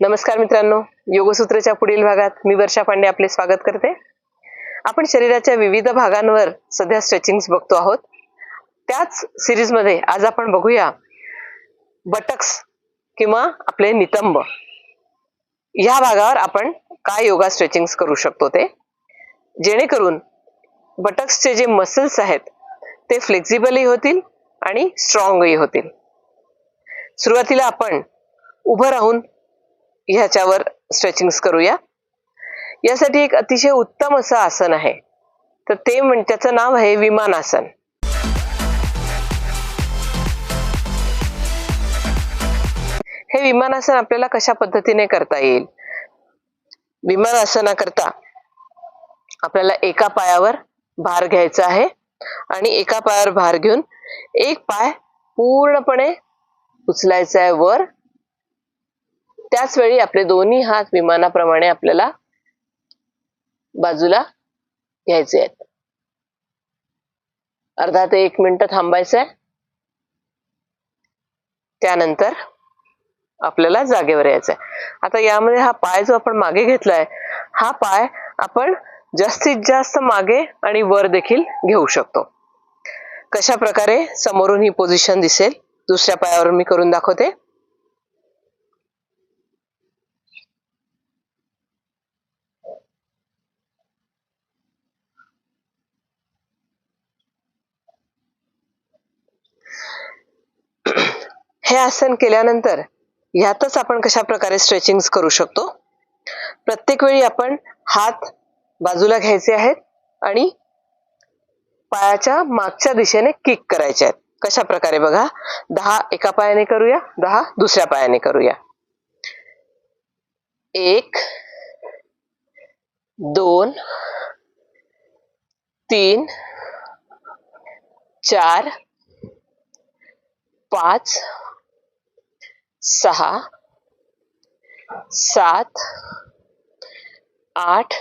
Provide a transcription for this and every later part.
नमस्कार मित्रांनो योगसूत्रच्या पुढील भागात मी वर्षा पांडे आपले स्वागत करते. आपण शरीराच्या विविध भागांवर सध्या स्ट्रेचिंग बघतो आहोत. त्याच सिरीजमध्ये आज आपण बघूया बटक्स किंवा आपले नितंब. ह्या भागावर आपण काय योगा स्ट्रेचिंग करू शकतो ते? जेणेकरून बटक्सचे जे मसल्स आहेत ते फ्लेक्झिबलही होतील आणि स्ट्रॉंगही होतील. सुरुवातीला आपण उभं राहून ह्याच्यावर स्ट्रेचिंग करूया. यासाठी एक अतिशय उत्तम असं आसन आहे. तर ते म्हण त्याचं नाव आहे विमानासन. हे विमानासन आपल्याला कशा पद्धतीने करता येईल? विमानासनाकरता आपल्याला एका पायावर भार घ्यायचा आहे आणि एका पायावर भार घेऊन एक पाय पूर्णपणे उचलायचा आहे वर त्याच वेळी आपले दोन्ही हात विमानाप्रमाणे आपल्याला बाजूला घ्यायचे आहेत. अर्धा ते एक मिनिट थांबायचंय. आहे त्यानंतर आपल्याला जागेवर यायचंय. आहे आता यामध्ये हा पाय जो आपण मागे घेतलाय हा पाय आपण जास्तीत जास्त मागे आणि वर देखील घेऊ शकतो. कशा प्रकारे समोरून ही पोझिशन दिसेल. दुसऱ्या पायावर मी करून दाखवते. हे आसन केल्यानंतर ह्यातच आपण कशा प्रकारे स्ट्रेचिंग करू शकतो? प्रत्येक वेळी आपण हात बाजूला घ्यायचे आहेत आणि पायाच्या मागच्या दिशेने किक करायचे आहेत. कशा प्रकारे बघा? दहा एका पायाने करूया दहा दुसऱ्या पायाने करूया. एक दोन तीन चार पाच सहा सात आठ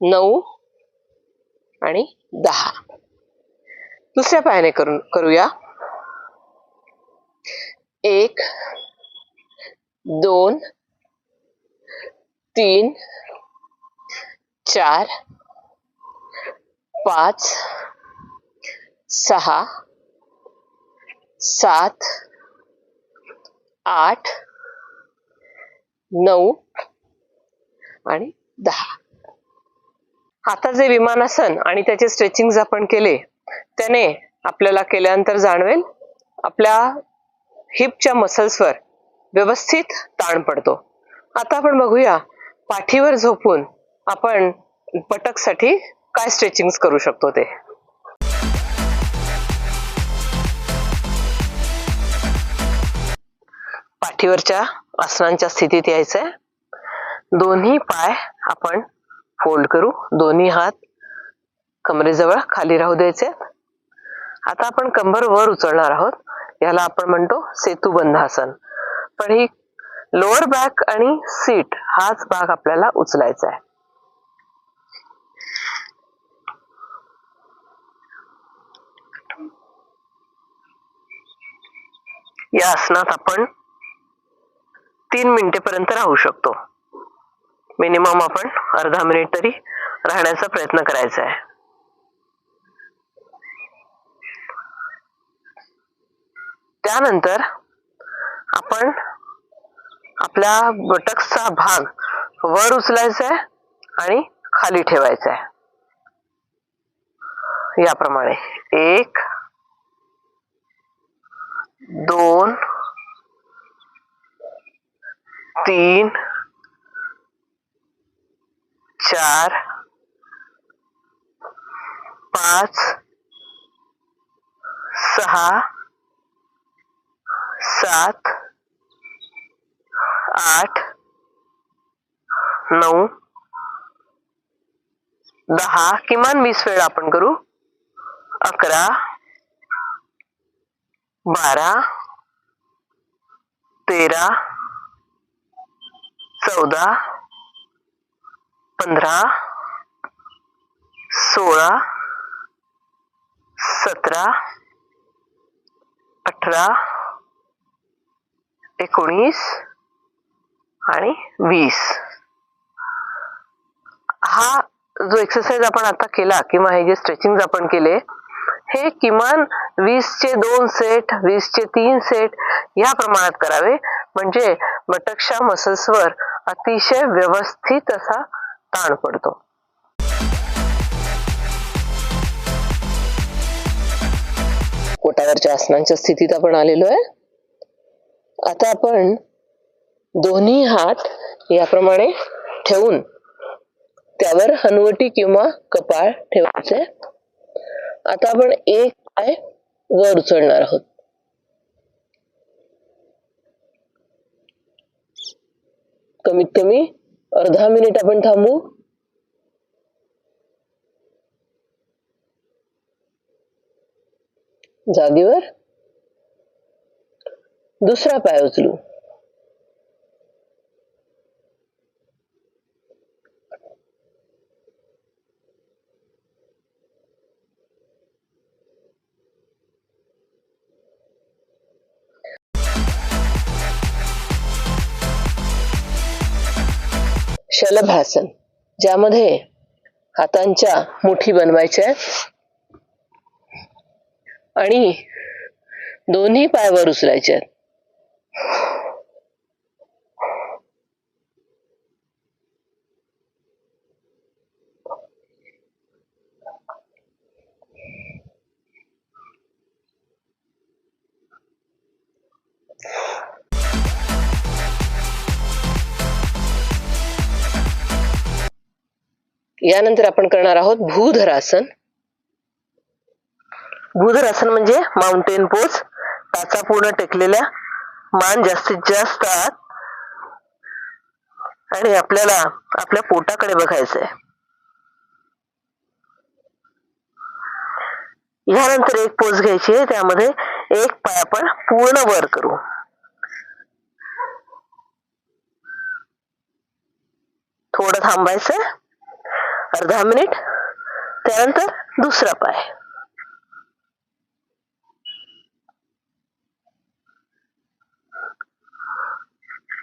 नऊ आणि दहा. दुसऱ्या पायाने करून करूया. एक दोन तीन चार पाच सहा सात आठ नऊ आणि दहा. आता जे विमानासन आणि त्याचे स्ट्रेचिंग आपण केले त्याने आपल्याला केल्यानंतर जाणवेल आपल्या हिपच्या मसल्सवर व्यवस्थित ताण पडतो. आता आपण बघूया पाठीवर झोपून आपण पटकसाठी काय स्ट्रेचिंग करू शकतो ते. पाठीवरच्या आसनांच्या स्थितीत यायचंय. दोन्ही पाय आपण फोल्ड करू. दोन्ही हात कमरेजवळ खाली राहू द्यायचे. आता आपण कंबर वर उचलणार आहोत. याला आपण म्हणतो सेतुबंधासन पण ही लोअर बॅक आणि सीट हाच भाग आपल्याला उचलायचा आहे या आसनात आपण तीन मिनिटेपर्यंत राहू शकतो. मिनिमम आपण अर्धा मिनिट तरी राहण्याचा प्रयत्न करायचा आहे. त्यानंतर आपण आपल्या बटक्सचा भाग वर उचलायचा आहे आणि खाली ठेवायचा आहे. याप्रमाणे एक दोन तीन, चार, पाच, सहा, सात, आठ नऊ दहा, किमान वीस वेळा आपण करू. अकरा, बारा, तेरा चौदा पंधरा सोळा सतरा अठरा एकोणीस आणि वीस. हा जो एक्सरसाइज आपण आता केला किंवा हे जे स्ट्रेचिंग आपण केले हे किमान वीसचे दोन सेट वीसचे तीन सेट या प्रमाणात करावे. म्हणजे बटकच्या मसल्सवर अतिशय व्यवस्थित असा ताण पडतो. पोटावरच्या आसनांच्या स्थितीत आपण आलेलो आहे. आता आपण दोन्ही हात याप्रमाणे ठेवून त्यावर हनवटी किंवा कपाळ ठेवायचे. आता आपण एक पाय वर उचलणार आहोत. कमीत कमी अर्धा मिनिट आपण थांबू. जागेवर. दुसरा पाय उचलू. शलभासन ज्यामध्ये हातांच्या मुठी बनवायच्या आणि दोन्ही पायावर उचलायचे आहेत. यानंतर आपण करणार आहोत भूधरासन. भूधरासन म्हणजे माउंटेन पोज टाचा पूर्ण टेकलेल्या मान जास्तीत जास्त आत आणि आपल्याला आपल्या पोटाकडे बघायचंय. ह्यानंतर एक पोज घ्यायची आहे त्यामध्ये एक पाय आपण पूर्ण वर करू. थोडं थांबायचं अर्धा मिनिट. त्यानंतर दुसरा पाय.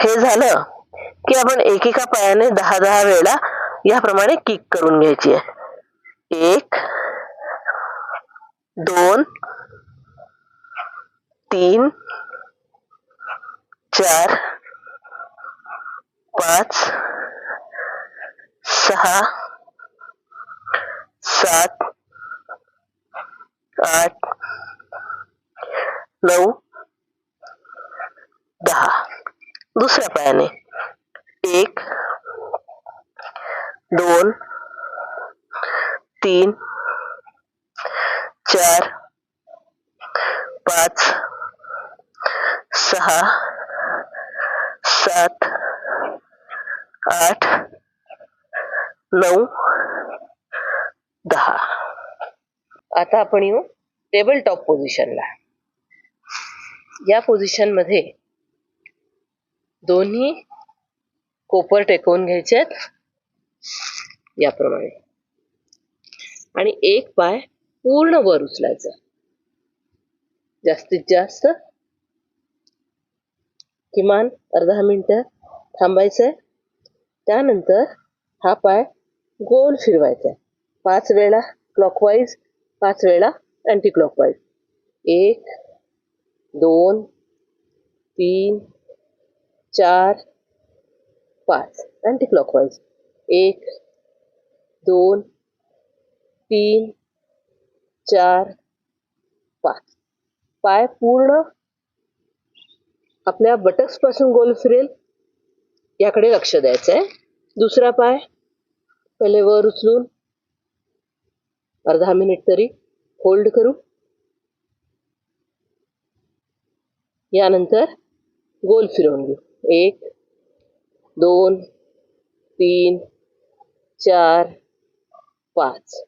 हे झालं की आपण एकेका पायाने दहा दहा वेळा याप्रमाणे किक करून घ्यायची आहे. एक दोन तीन चार पाच सहा सात आठ. नऊ. दहा. दुसऱ्या पायाने. एक. दोन. तीन. चार. पाच. सहा. सात. आठ. नऊ. दहा. आता आपण येऊ टेबल टॉप पोझिशनला या पोझिशनमध्ये दोन्ही कोपर टेकवून घ्यायचे आहेत. याप्रमाणे. आणि एक पाय पूर्ण वर उचलायचा. जास्तीत जास्त किमान अर्धा मिनिट थांबायचंय. त्यानंतर हा पाय गोल फिरवायचा आहे. पाच वेळा क्लॉकवाईज पाच वेळा अँटी क्लॉकवाईज एक दोन तीन चार पाच. अँटी क्लॉकवाईज एक दोन तीन चार पाच. पाय पूर्ण आपल्या बटक्सपासून गोल फिरेल याकडे लक्ष द्यायचं आहे दुसरा पाय पहिले वर उचलून अर्धा मिनिट तरी होल्ड करू. यानंतर गोल फिरवून घेऊ. एक दोन तीन चार पाच.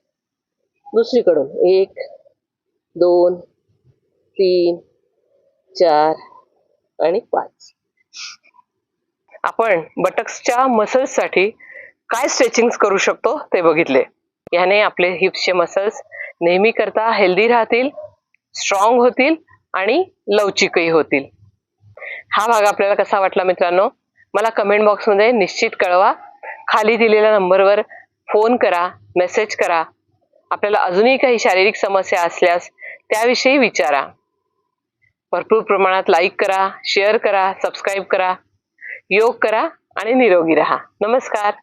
दुसरीकडून एक दोन तीन चार आणि पाच. आपण बटक्सच्या मसल्ससाठी काय स्ट्रेचिंग करू शकतो ते बघितले. याने आपले हिप्सचे मसल्स नेहमी करता हेल्दी राहतील स्ट्रॉंग होतील आणि लवचिकही होतील. हा भाग आपल्याला कसा वाटला मित्रांनो? मला कमेंट बॉक्समध्ये निश्चित कळवा. खाली दिलेल्या नंबरवर फोन करा मेसेज करा. आपल्याला अजूनही काही शारीरिक समस्या असल्यास त्याविषयी विचारा. भरपूर प्रमाणात लाईक करा शेअर करा सबस्क्राईब करा. योग करा आणि निरोगी राहा. नमस्कार.